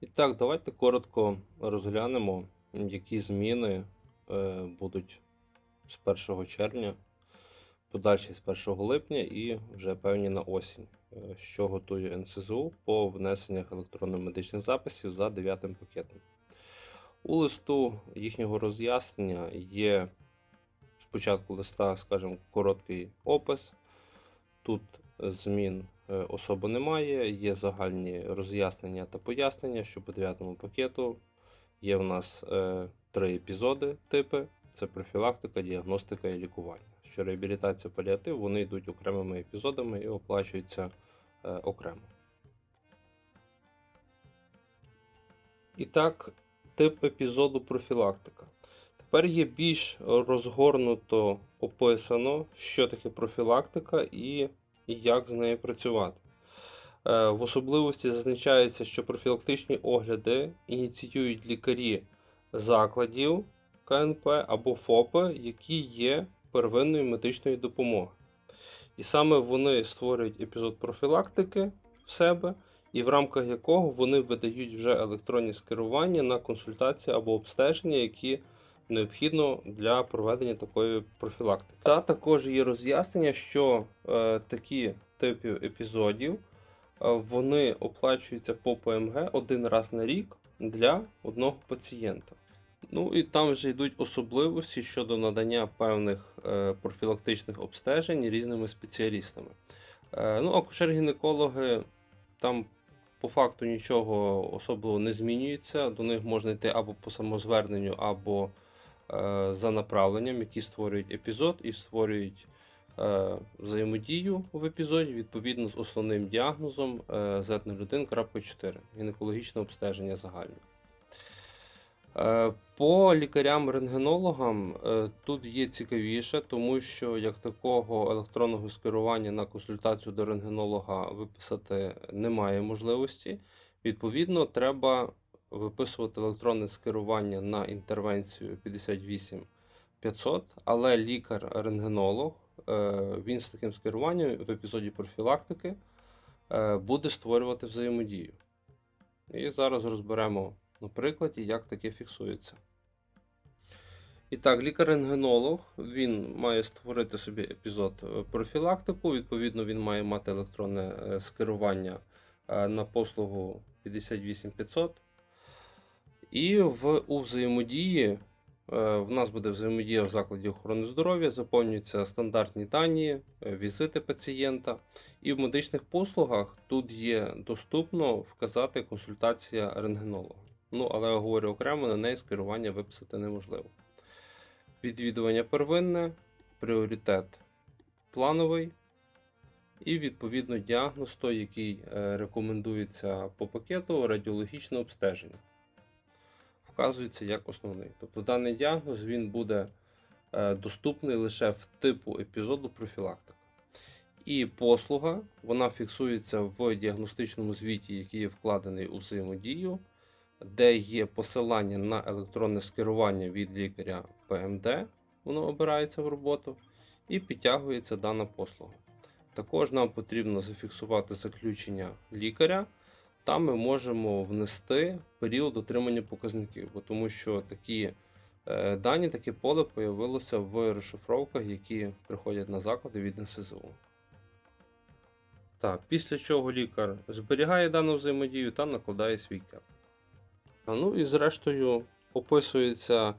І так, давайте коротко розглянемо, які зміни е, будуть з 1 червня, подальші з 1 липня і вже певні на осінь, е, що готує НСЗУ по внесеннях електронно-медичних записів за 9 пакетом. У листу їхнього роз'яснення є спочатку листа, скажімо, короткий опис. Тут змін особо немає, є загальні роз'яснення та пояснення, що по 9 пакету є в нас е, три епізоди типи: це профілактика, діагностика і лікування. Що реабілітація паліатив вони йдуть окремими епізодами і оплачуються е, окремо. І так, тип епізоду профілактика. Тепер є більш розгорнуто описано, що таке профілактика і як з нею працювати. Е, В особливості зазначається, що профілактичні огляди ініціюють лікарі закладів КНП або ФОПи, які є первинною медичною допомогою. І саме вони створюють епізод профілактики в себе, і в рамках якого вони видають вже електронні скерування на консультації або обстеження, які необхідно для проведення такої профілактики. Та також є роз'яснення, що е, такі типи епізодів е, вони оплачуються по ПМГ один раз на рік для одного пацієнта. Ну і там вже йдуть особливості щодо надання певних е, профілактичних обстежень різними спеціалістами. Е, ну, акушер-гінекологи там по факту нічого особливо не змінюється. До них можна йти або по самозверненню, або за направленням, які створюють епізод і створюють е, взаємодію в епізоді відповідно з основним діагнозом е, Z01.4 гінекологічне обстеження загальне. Е, По лікарям-рентгенологам е, тут є цікавіше, тому що як такого електронного скерування на консультацію до рентгенолога виписати немає можливості. Відповідно, треба виписувати електронне скерування на інтервенцію 58500, але лікар-рентгенолог е, він з таким скеруванням в епізоді профілактики е, буде створювати взаємодію. І зараз розберемо на прикладі, як таке фіксується. І так, лікар-рентгенолог він має створити собі епізод е, профілактику. Відповідно, він має мати електронне скерування на послугу 58500. І в, у взаємодії е, в нас буде взаємодія в закладі охорони здоров'я, заповнюються стандартні дані, е, візити пацієнта. І в медичних послугах тут є доступно вказати консультація рентгенолога. Ну, але я говорю окремо, на неї скерування виписати неможливо. Відвідування первинне, пріоритет плановий, і відповідно діагноз той, який е, рекомендується по пакету радіологічне обстеження. Вказується як основний. Тобто даний діагноз він буде е, доступний лише в типу епізоду профілактика. І послуга вона фіксується в діагностичному звіті, який є вкладений у взаємодію, де є посилання на електронне скерування від лікаря ПМД, воно обирається в роботу, і підтягується дана послуга. Також нам потрібно зафіксувати заключення лікаря. Там ми можемо внести період отримання показників, бо тому що такі е, дані, таке поле появилося в розшифровках, які приходять на заклади від НСЗУ. Так, після чого лікар зберігає дану взаємодію та накладає свій кеп. Ну і зрештою описуються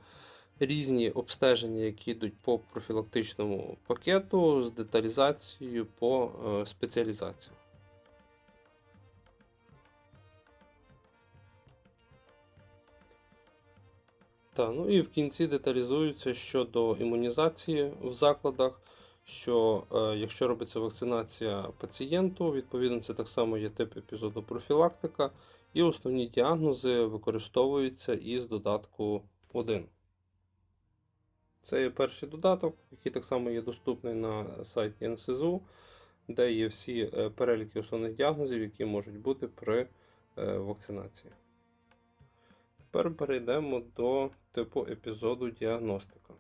різні обстеження, які йдуть по профілактичному пакету з деталізацією по е, спеціалізації. Так, ну і в кінці деталізується щодо імунізації в закладах, що е, якщо робиться вакцинація пацієнту, відповідно це так само є тип епізоду профілактика, і основні діагнози використовуються із додатку 1. Це є перший додаток, який так само є доступний на сайті НСЗУ, де є всі е, переліки основних діагнозів, які можуть бути при е, вакцинації. Тепер перейдемо до типу епізоду діагностика.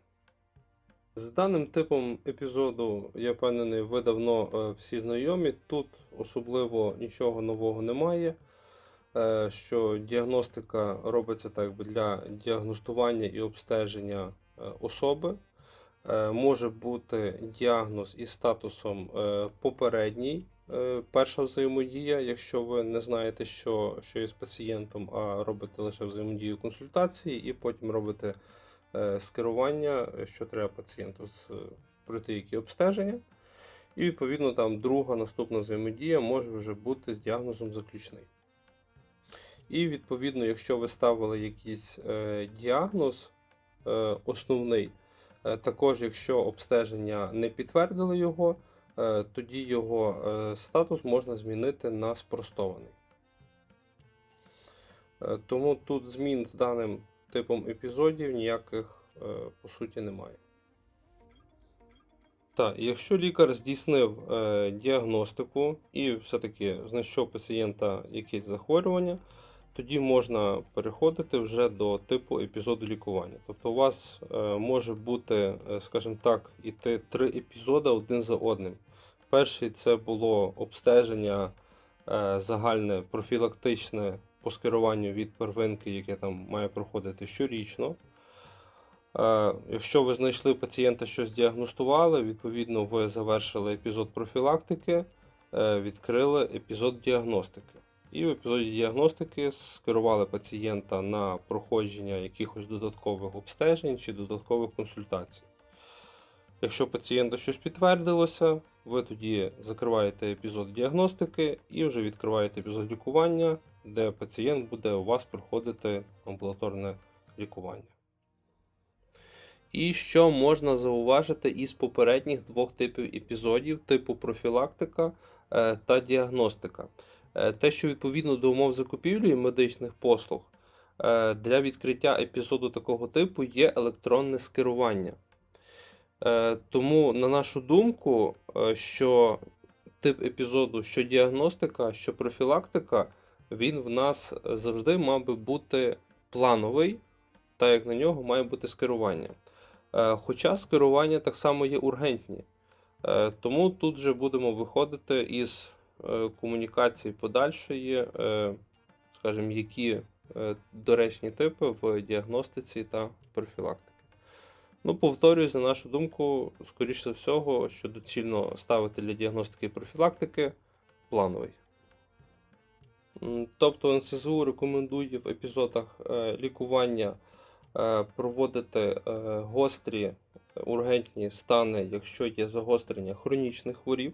З даним типом епізоду, я впевнений, ви давно е, всі знайомі. Тут особливо нічого нового немає. е, що діагностика робиться так для діагностування і обстеження е, особи. Може бути діагноз із статусом попередній, перша взаємодія, якщо ви не знаєте, що, що є з пацієнтом, а робите лише взаємодію консультації, і потім робите е, скерування, е, що треба пацієнту з- які обстеження. І відповідно там друга наступна взаємодія може вже бути з діагнозом заключний. І відповідно, якщо ви ставили якийсь е, діагноз е, основний, е, також якщо обстеження не підтвердили його, е, тоді його е, статус можна змінити на спростований. Е, тому тут змін з даним типом епізодів ніяких е, по суті немає. Так, якщо лікар здійснив е, діагностику і все-таки знайшов пацієнта якесь захворювання, тоді можна переходити вже до типу епізоду лікування. Тобто у вас е, може бути, е, скажімо так, іти три епізоди один за одним. Перший це було обстеження е, загальне профілактичне по скеруванню від первинки, яке там має проходити щорічно. Якщо ви знайшли пацієнта, щось діагностували, відповідно, ви завершили епізод профілактики, відкрили епізод діагностики. І в епізоді діагностики скерували пацієнта на проходження якихось додаткових обстежень чи додаткових консультацій. Якщо пацієнта щось підтвердилося, ви тоді закриваєте епізод діагностики і вже відкриваєте епізод лікування, де пацієнт буде у вас проходити амбулаторне лікування. І що можна зауважити із попередніх двох типів епізодів, типу профілактика е, та діагностика. Е, Те, що відповідно до умов закупівлі медичних послуг, е, для відкриття епізоду такого типу є електронне скерування. Е, Тому, на нашу думку, що тип епізоду, що діагностика, що профілактика, він в нас завжди мав би бути плановий, так як на нього має бути скерування. Хоча скерування так само є ургентні. Тому тут вже будемо виходити із комунікації подальшої, е, скажімо, які е, доречні типи в діагностиці та профілактиці. Ну, повторюсь, на нашу думку, скоріш за всього, що доцільно ставити для діагностики і профілактики плановий. Тобто НСЗУ рекомендує в епізодах е, лікування е, проводити е, гострі ургентні стани, якщо є загострення хронічних хворіб.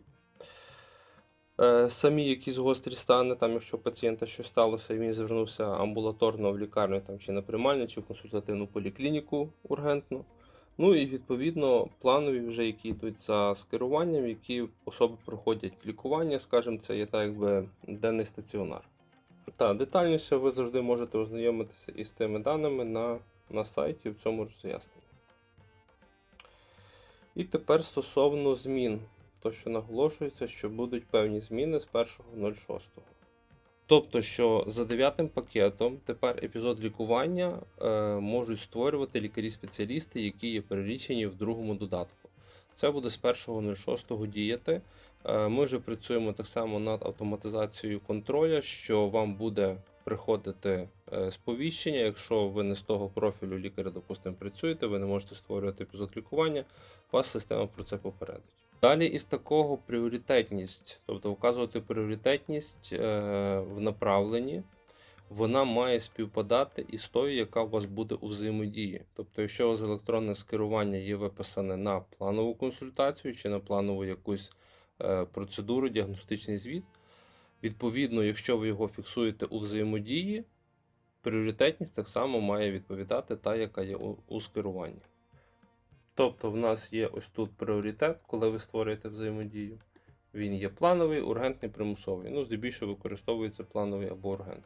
Е, Самі якісь гострі стани, там, якщо пацієнта щось сталося, і він звернувся амбулаторно в лікарню там, чи на приймальню, чи в консультативну поліклініку ургентну. Ну і відповідно планові, вже які йдуть за скеруванням, які особи проходять лікування, скажімо, це є так якби денний стаціонар. Та детальніше ви завжди можете ознайомитися із тими даними на, на сайті в цьому роз'ясненні. І тепер стосовно змін, то що наголошується, що будуть певні зміни з 1.06. Тобто, що за дев'ятим пакетом тепер епізод лікування е, можуть створювати лікарі-спеціалісти, які є перелічені в другому додатку. Це буде з 1.06 діяти. Е, Ми вже працюємо так само над автоматизацією контроля, що вам буде приходити е, сповіщення. Якщо ви не з того профілю лікаря, допустимо, працюєте, ви не можете створювати епізод лікування, вас система про це попередить. Далі із такого пріоритетність, тобто вказувати пріоритетність е, в направленні, вона має співпадати із тою, яка у вас буде у взаємодії. Тобто, якщо у вас електронне скерування є виписане на планову консультацію чи на планову якусь е, процедуру, діагностичний звіт, відповідно, якщо ви його фіксуєте у взаємодії, пріоритетність так само має відповідати та, яка є у, у скеруванні. Тобто, в нас є ось тут пріоритет, коли ви створюєте взаємодію. Він є плановий, ургентний, примусовий. Ну, здебільшого використовується плановий або ургент.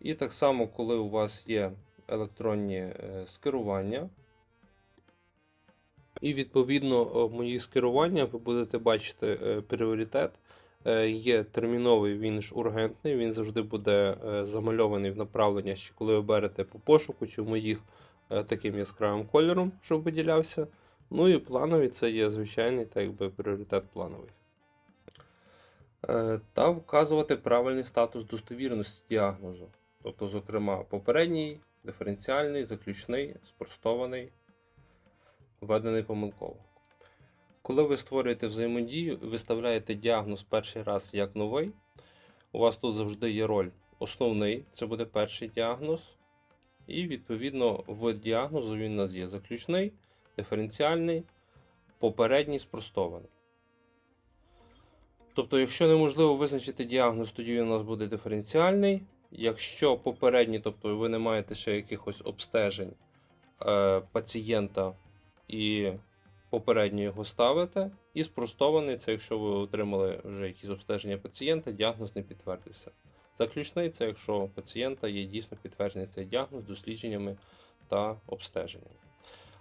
І так само, коли у вас є електронні е, скерування, і відповідно мої скерування ви будете бачити е, пріоритет. Е, Є терміновий, він ж ургентний, він завжди буде е, замальований в направлення, ще коли ви берете по пошуку, чи в моїх е, таким яскравим кольором, щоб виділявся. Ну і плановий це є звичайний так якби пріоритет плановий. Е, Та вказувати правильний статус достовірності діагнозу. Тобто, зокрема, попередній, диференціальний, заключний, спростований, введений помилково. Коли ви створюєте взаємодію виставляєте діагноз перший раз як новий, у вас тут завжди є роль основний, це буде перший діагноз. І відповідно вид діагнозу він у нас є заключний, диференціальний, попередній спростований. Тобто, якщо неможливо визначити діагноз, тоді він у нас буде диференціальний. Якщо попередній, тобто ви не маєте ще якихось обстежень е, пацієнта і попередньо його ставите, і спростований це якщо ви отримали вже якісь обстеження пацієнта, діагноз не підтвердився. Заключний це якщо у пацієнта є дійсно підтверджений цей діагноз дослідженнями та обстеженнями.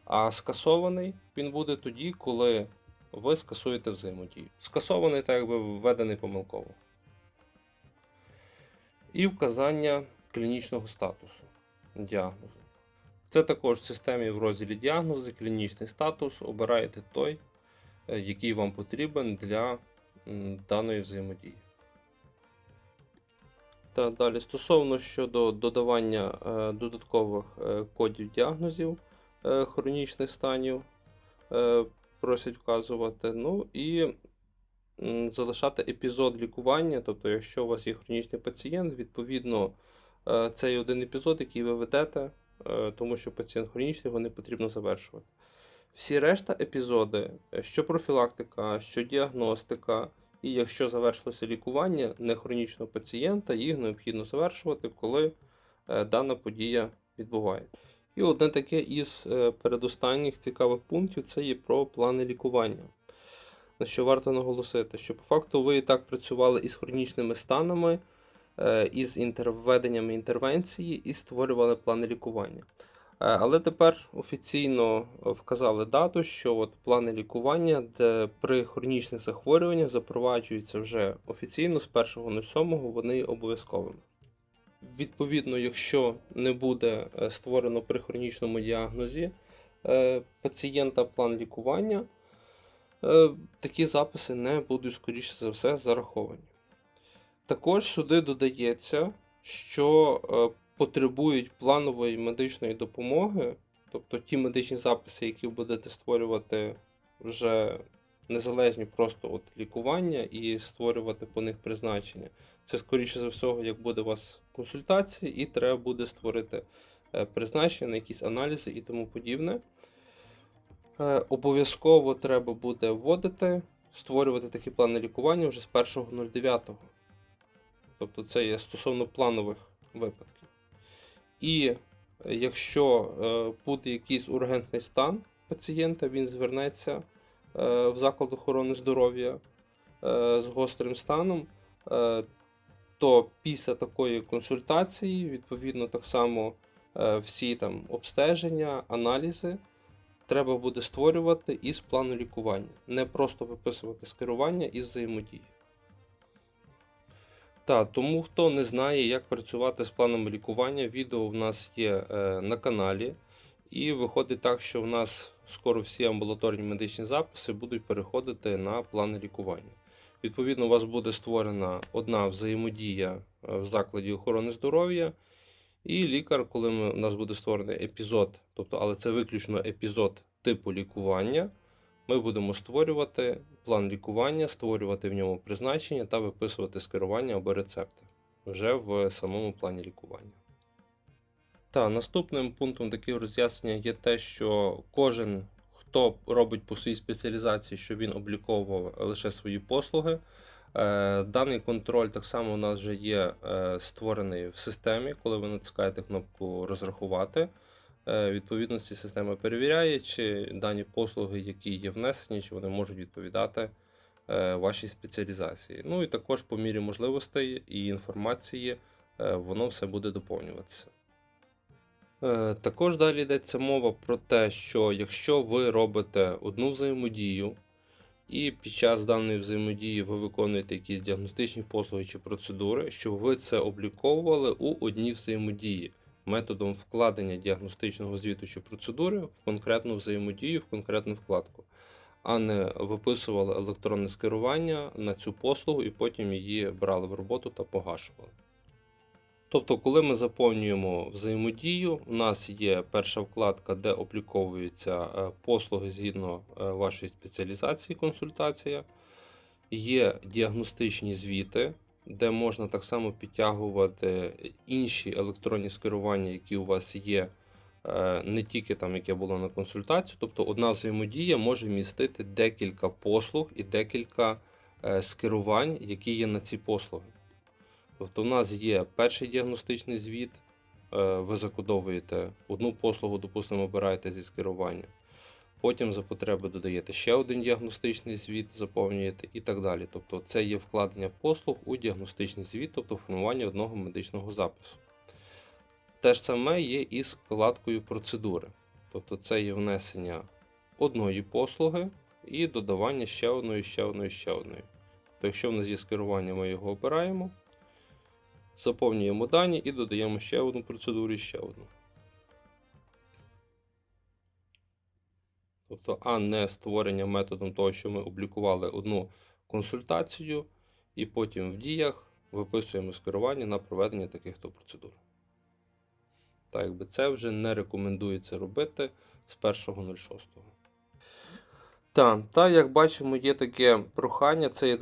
А скасований він буде тоді, коли ви скасуєте взаємодію. Скасований так якби введений помилково. І вказання клінічного статусу діагнозу. Це також в системі в розділі діагнози, клінічний статус. Обираєте той, е, який вам потрібен для даної взаємодії. Та далі стосовно щодо додавання е, додаткових е, кодів діагнозів е, хронічних станів, е, просять вказувати. Ну і м, залишати епізод лікування. Тобто, якщо у вас є хронічний пацієнт, відповідно е, цей один епізод, який ви ведете, е, тому що пацієнт хронічний, його не потрібно завершувати. Всі решта епізоди, е, що профілактика, що діагностика, і якщо завершилося лікування нехронічного пацієнта, їх необхідно завершувати, коли е, дана подія відбувається. І одне таке із е, передостанніх цікавих пунктів це є про плани лікування. На що варто наголосити, що по факту ви і так працювали із хронічними станами, е, із введеннями інтервенції і створювали плани лікування. Е, Але тепер офіційно вказали дату, що от плани лікування, де при хронічних захворюваннях запроваджуються вже офіційно з 1.07 вони обов'язковими. Відповідно, якщо не буде е, створено при хронічному діагнозі е, пацієнта план лікування, е, такі записи не будуть, скоріше за все, зараховані. Також сюди додається, що е, потребують планової медичної допомоги, тобто ті медичні записи, які будете створювати вже незалежні просто від лікування і створювати по них призначення. Це, скоріше за всього, як буде у вас консультації, і треба буде створити е, призначення на якісь аналізи і тому подібне. Е, Обов'язково треба буде вводити, створювати такі плани лікування вже з 1.09. Тобто це є стосовно планових випадків. І е, якщо е, буде якийсь ургентний стан пацієнта, він звернеться е, в заклад охорони здоров'я з гострим станом, то після такої консультації, відповідно, так само всі там обстеження, аналізи треба буде створювати із плану лікування, не просто виписувати скерування із взаємодії. Так, тому хто не знає, як працювати з планами лікування, відео в нас є е, на каналі. І виходить так, що в нас скоро всі амбулаторні медичні записи будуть переходити на плани лікування. Відповідно, у вас буде створена одна взаємодія е, в закладі охорони здоров'я, і лікар, коли ми, у нас буде створений епізод, тобто, але це виключно епізод типу лікування, ми будемо створювати план лікування, створювати в ньому призначення та виписувати скерування або рецепти вже в самому плані лікування. Та наступним пунктом таких роз'яснення є те, що кожен, хто робить по своїй спеціалізації, що він обліковував лише свої послуги. Е, Даний контроль так само у нас вже є е, створений в системі, коли ви натискаєте кнопку розрахувати. Е, Відповідності система перевіряє, чи дані послуги, які є внесені, чи вони можуть відповідати е, вашій спеціалізації. Ну і також по мірі можливостей і інформації е, воно все буде доповнюватися. Також далі йдеться мова про те, що якщо ви робите одну взаємодію, і під час даної взаємодії ви виконуєте якісь діагностичні послуги чи процедури, щоб ви це обліковували у одній взаємодії методом вкладення діагностичного звіту чи процедури в конкретну взаємодію, в конкретну вкладку. а не виписували електронне скерування на цю послугу і потім її брали в роботу та погашували. Тобто, коли ми заповнюємо взаємодію, у нас є перша вкладка, де обліковуються е, послуги згідно е, вашої спеціалізації, консультація. Є діагностичні звіти, де можна так само підтягувати інші електронні скерування, які у вас є, е, не тільки там, яке було на консультацію. Тобто одна взаємодія може містити декілька послуг і декілька е, скерувань, які є на ці послуги. Тобто, у нас є перший діагностичний звіт, е, ви закодовуєте одну послугу, допустимо, обираєте зі скерування. Потім за потреби додаєте ще один діагностичний звіт, заповнюєте і так далі. Тобто це є вкладення послуг у діагностичний звіт, тобто формування одного медичного запису. Те ж саме є і з вкладкою процедури. Тобто це є внесення одної послуги і додавання ще одної, ще одної, ще одної. То якщо в нас є скерування, ми його обираємо, заповнюємо дані і додаємо ще одну процедуру і ще одну. Тобто, а не створення методом того, що ми облікували одну консультацію, і потім в діях виписуємо скерування на проведення таких то процедур. Так, якби це вже не рекомендується робити з 1.06. Так, та як бачимо, є таке прохання, це є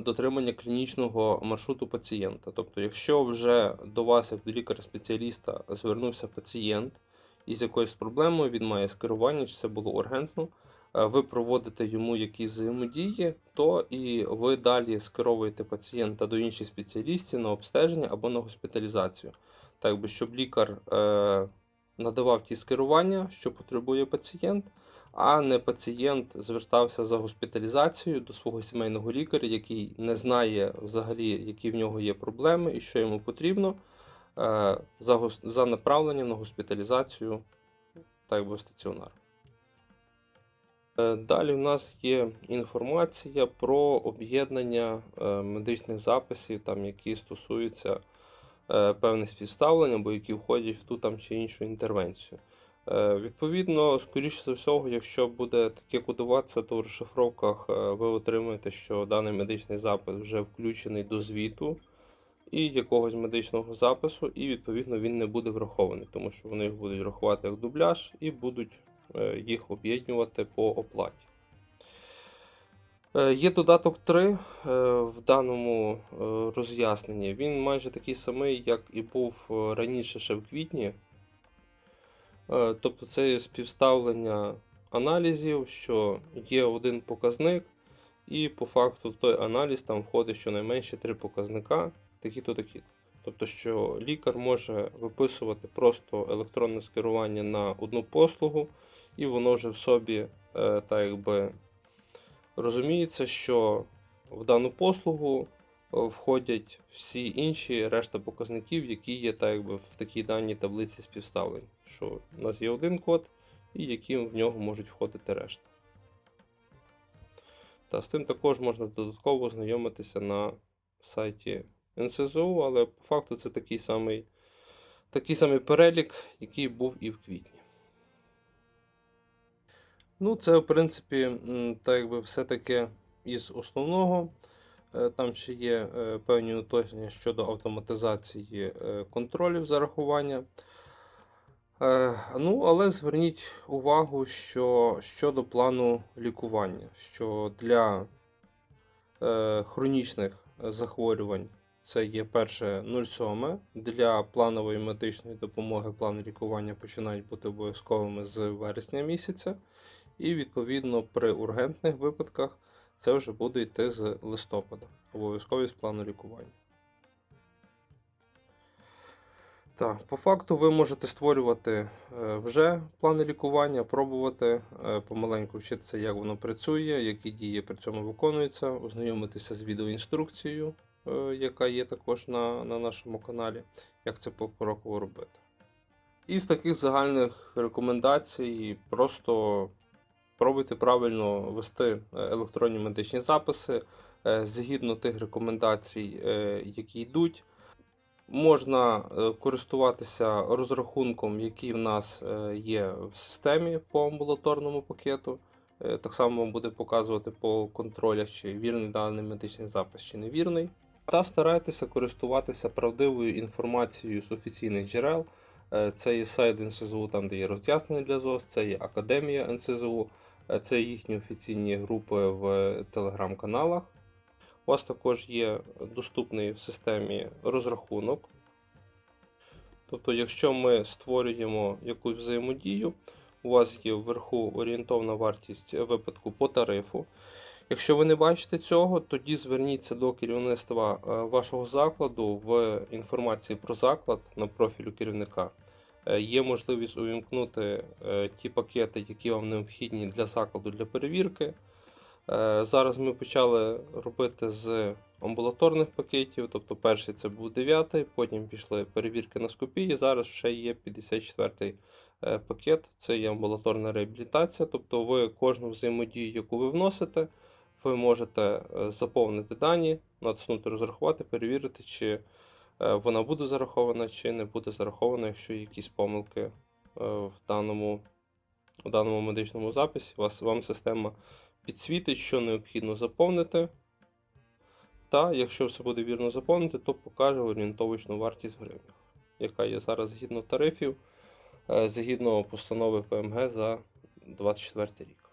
дотримання клінічного маршруту пацієнта. Тобто, якщо вже до вас, як до лікаря-спеціаліста, звернувся пацієнт із якоюсь проблемою, він має скерування, чи це було ургентно, е, ви проводите йому якісь взаємодії, то і ви далі скеровуєте пацієнта до інших спеціалістів на обстеження або на госпіталізацію. Так би, щоб лікар е, надавав ті скерування, що потребує пацієнт, а не пацієнт звертався за госпіталізацією до свого сімейного лікаря, який не знає взагалі, які в нього є проблеми і що йому потрібно за, за направленням на госпіталізацію так би стаціонар. Е, Далі в нас є інформація про об'єднання е, медичних записів, там, які стосуються е, певних співставлень або які входять в ту там чи іншу інтервенцію. Е, Відповідно, скоріше за всього, якщо буде таке кодуватися, то в розшифровках е, ви отримаєте, що даний медичний запис вже включений до звіту і якогось медичного запису, і відповідно він не буде врахований, тому що вони їх будуть рахувати як дубляж і будуть е, їх об'єднувати по оплаті. Е, Є додаток 3 е, в даному роз'ясненні. Він майже такий самий, як і був раніше ще в квітні. Тобто це співставлення аналізів, що є один показник, і по факту в той аналіз там входить щонайменше три показника, такі-то такі. Тобто, що лікар може виписувати просто електронне скерування на одну послугу, і воно вже в собі е, так якби розуміється, що в дану послугу е, входять всі інші решта показників, які є так якби в такій даній таблиці співставлень. Що у нас є один код, і які в нього можуть входити решта. Та з цим також можна додатково ознайомитися на сайті НСЗУ, але по факту це такий самий, такий самий перелік, який був і в квітні. Ну, це, в принципі, так якби все-таки із основного. Е, Там ще є е, певні уточнення щодо автоматизації е, контролів зарахування. Ну, але зверніть увагу, що щодо плану лікування, що для хронічних захворювань це є перше 0,7. Для планової медичної допомоги плани лікування починають бути обов'язковими з вересня місяця. І відповідно при ургентних випадках це вже буде йти з листопада. Обов'язковість плану лікування. Так, по факту ви можете створювати е, вже плани лікування, пробувати е, помаленьку вчитися, як воно працює, які дії при цьому виконуються, ознайомитися з відеоінструкцією, яка є також на, на нашому каналі, як це покроково робити. Із таких загальних рекомендацій просто пробуйте правильно вести е, електронні медичні записи е, згідно тих рекомендацій, е, які йдуть. Можна е, користуватися розрахунком, який в нас е, є в системі по амбулаторному пакету, Е, Так само вам буде показувати по контролях, чи вірний даний медичний запис, чи невірний. Та старайтеся користуватися правдивою інформацією з офіційних джерел. Е, Це є сайт НСЗУ, там де є роз'яснення для ЗОС, це є Академія НСЗУ, е, це їхні офіційні групи в телеграм-каналах. У вас також є доступний в системі розрахунок. Тобто, якщо ми створюємо якусь взаємодію, у вас є вверху орієнтовна вартість випадку по тарифу. Якщо ви не бачите цього, тоді зверніться до керівництва е, вашого закладу в інформації про заклад на профілю керівника. Е, Є можливість увімкнути е, ті пакети, які вам необхідні для закладу для перевірки. Зараз ми почали робити з амбулаторних пакетів, тобто перший це був 9, потім пішли перевірки на скопії. Зараз ще є 54 е, пакет, це є амбулаторна реабілітація. Тобто ви кожну взаємодію, яку ви вносите, ви можете е, заповнити дані, натиснути розрахувати, перевірити, чи е, вона буде зарахована, чи не буде зарахована, якщо є якісь помилки е, в даному, в даному медичному записі. Вас, вам система підсвітить, що необхідно заповнити. Та якщо все буде вірно заповнити, то покаже орієнтовочну вартість в гривнях, яка є зараз згідно тарифів, згідно постанови ПМГ за 2024 рік.